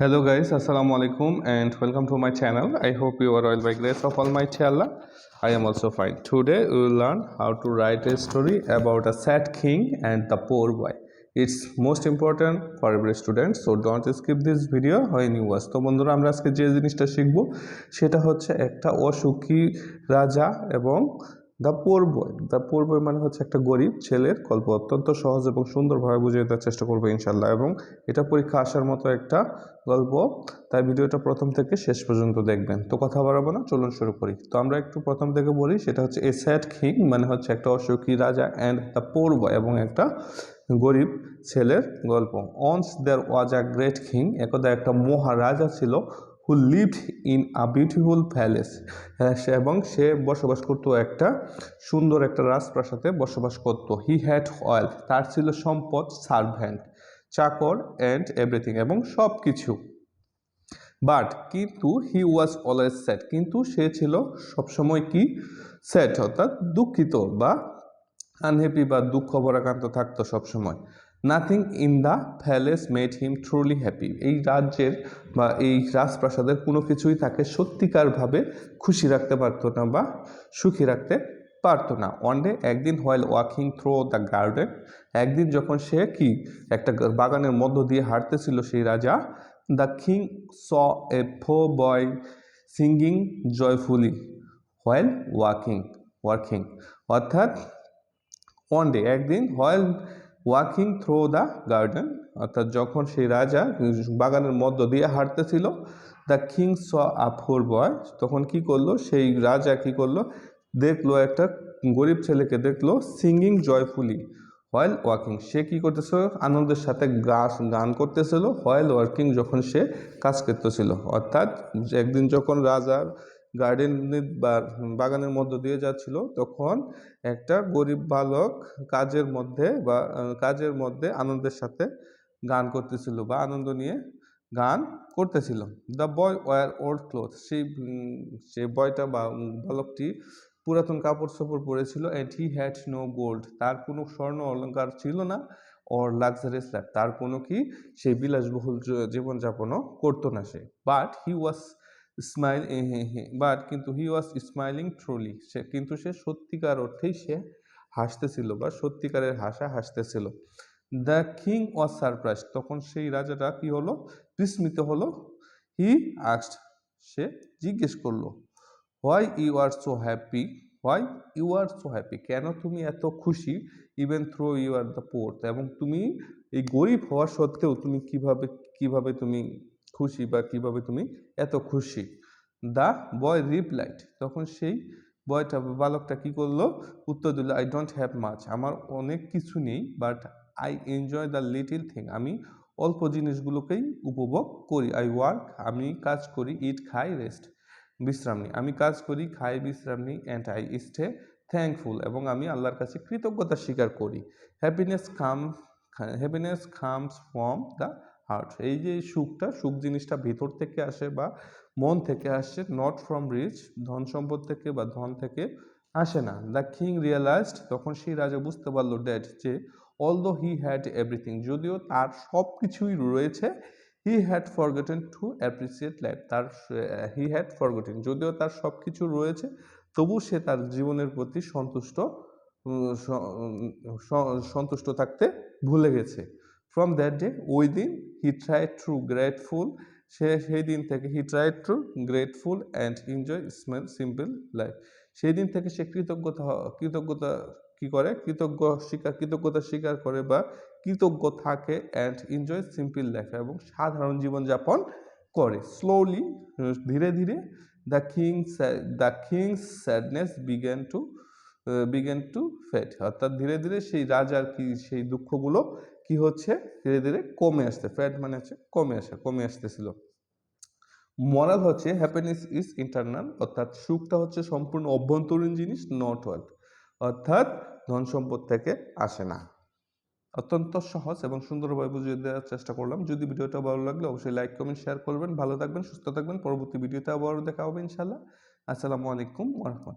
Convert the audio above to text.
Hello guys আসসালামু আলাইকুম and welcome to my channel I hope you are well by grace of almighty চেয়াল্লা I am also fine today you will learn how to write a story about a sad king and the poor boy it's most important for every student so don't skip this video হয় নিউ ওয়াস তো বন্ধুরা, আমরা আজকে যে জিনিসটা শিখব, সেটা হচ্ছে একটা অসুখী রাজা এবং the poor boy. The poor boy মানে হচ্ছে একটা গরিব ছেলের গল্প। অত্যন্ত সহজ এবং সুন্দরভাবে বুঝিয়ে দেওয়ার চেষ্টা করব ইনশাল্লাহ এবং এটা পরীক্ষা আসার মতো একটা গল্প। তাই ভিডিওটা প্রথম থেকে শেষ পর্যন্ত দেখবেন। তো কথা বাড়াবো না, চলুন শুরু করি। তো আমরা একটু প্রথম থেকে বলি, সেটা হচ্ছে এ স্যাড কিং মানে হচ্ছে একটা অসুখী রাজা অ্যান্ড দ্য পোর বয় এবং একটা গরিব ছেলের গল্প। Once there was a great king. একদা একটা মহারাজা ছিল। Who lived in a beautiful palace এবং সে বসবাস করতো একটা সুন্দর একটা রাজপ্রাসাদে বসবাস করতো। হি হ্যাড অয়েল তার ছিল সম্পদ সার্ভ্যান্ট চাকর অ্যান্ড এভরিথিং এবং সব কিছু বাট কিন্তু হি ওয়াজ অলওয়েজ স্যাড কিন্তু সে ছিল সবসময় কি? স্যাড অর্থাৎ দুঃখিত বা আনহ্যাপি বা দুঃখ ভরাক্রান্ত থাকতো সবসময়। Nothing in the palace made him truly happy এই রাজ্যের বা এই রাজপ্রাসাদের কোনো কিছুই তাকে সত্যিকারভাবে খুশি রাখতে পারতো না বা সুখী রাখতে পারতো না। ওয়ান ডে একদিন while walking through the garden একদিন যখন সে কি একটা বাগানের মধ্য দিয়ে হাঁটতেছিল, সেই রাজা the king saw a poor boy singing joyfully while walking working অর্থাৎ ওয়ান ডে একদিন while walking through the garden অর্থাৎ যখন সেই রাজা বাগানের মধ্য দিয়ে হাঁটতেছিল the king saw a poor boy তখন কি করল? সেই রাজা কি করল? দেখল একটা গরিব ছেলেকে দেখল সিঙ্গিং জয়ফুলি হোয়াইল ওয়াকিং সে কী করতেছিল? আনন্দের সাথে গাছ গান করতেছিল হোয়াইল ওয়ার্কিং যখন সে কাজ করতেছিল। অর্থাৎ একদিন যখন রাজার গার্ডেন বা বাগানের মধ্য দিয়ে যাচ্ছিল, তখন একটা গরিব বালক কাজের মধ্যে বা কাজের মধ্যে আনন্দের সাথে গান করতেছিল বা আনন্দ নিয়ে গান করতেছিল। The boy wore old cloth সেই সেই বয়টা বা বালকটি পুরাতন কাপড় চোপড় পরেছিল and he had no gold তার কোনো স্বর্ণ অলংকার ছিল না অর লাক্সারিয়াস লাইফ তার কোনো কি সেই বিলাসবহুল জীবনযাপনও করতো না সে। But he was smile but কিন্তু হি ওয়াজ স্মাইলিং ট্রুলি সে, কিন্তু সে সত্যিকার অর্থেই সে হাসতেছিল বা সত্যিকারের হাসা হাসতেছিল। দ্য কিং ওয়াজ সারপ্রাইজ তখন সেই রাজাটা কি হলো? বিস্মিত হলো। হি আস্ট সে জিজ্ঞেস করল why you are so happy why you are so happy কেন তুমি এত খুশি? Even through you are the poor এবং তুমি এই গরিব হওয়া সত্ত্বেও তুমি কীভাবে কীভাবে তুমি খুশি বা কীভাবে তুমি এত খুশি? The boy replied. তখন সেই বয়টা, বালকটা কি করল? উত্তর দিল আই ডোন্ট হ্যাভ মাচ আমার অনেক কিছু নেই but I enjoy the little thing আমি অল্প জিনিসগুলোকেই উপভোগ করি। আই ওয়ার্ক আমি কাজ করি ইট খাই রেস্ট বিশ্রাম নিই। আমি কাজ করি, খাই, বিশ্রাম নিই অ্যান্ড আই স্টে থ্যাঙ্কফুল এবং আমি আল্লাহর কাছে কৃতজ্ঞতা স্বীকার করি। Happiness come happiness comes from the heart এই যে সুখটা, সুখ জিনিসটা ভিতর থেকে আসে বা মন থেকে আসে নট ফ্রম রিচ ধন সম্পদ থেকে বা ধন থেকে আসে না। দ্য কিং রিয়েলাইজড তখন সেই রাজা বুঝতে পারল ড্যাড যে অলদো হি হ্যাড এভরিথিং যদিও তার সব কিছুই রয়েছে he had forgotten to appreciate life তার হি হ্যাড ফরগেটেন যদিও তার সব কিছু রয়েছে, তবু সে তার জীবনের প্রতি সন্তুষ্ট সন্তুষ্ট থাকতে ভুলে গেছে। ফ্রম দ্যাট ডে ওই দিন হি ট্রাই ট্রু গ্রেটফুল সে সেই দিন থেকে he try true grateful and enjoy smell simple life সেই দিন থেকে সে কৃতজ্ঞতা কৃতজ্ঞতা কি করে? কৃতজ্ঞ স্বীকার, কৃতজ্ঞতা স্বীকার করে বা কৃতজ্ঞ থাকে অ্যান্ড এনজয় সিম্পল লাইফ এবং সাধারণ জীবনযাপন করে। স্লোলি ধীরে ধীরে the king the king's sadness began to began to fade অর্থাৎ ধীরে ধীরে সেই রাজার কি, সেই দুঃখগুলো কি হচ্ছে? ধীরে ধীরে কমে আসতে ফ্যাট মানে হচ্ছে কমে আসে, কমে আসতেছিল। মরাল হচ্ছে হ্যাপিনেস ইজ ইন্টারনাল অর্থাৎ সুখটা হচ্ছে সম্পূর্ণ অভ্যন্তরীণ জিনিস নট ওয়ার্ল্ড অর্থাৎ ধন সম্পদ থেকে আসে না। অত্যন্ত সহজ এবং সুন্দরভাবে বুঝিয়ে দেওয়ার চেষ্টা করলাম। যদি ভিডিওটা ভালো লাগলে, অবশ্যই লাইক কমেন্ট শেয়ার করবেন। ভালো থাকবেন, সুস্থ থাকবেন। পরবর্তী ভিডিওতে আবার দেখা হবে ইনশাল্লাহ আসসালামু আলাইকুম ওরহমতুল্লাহ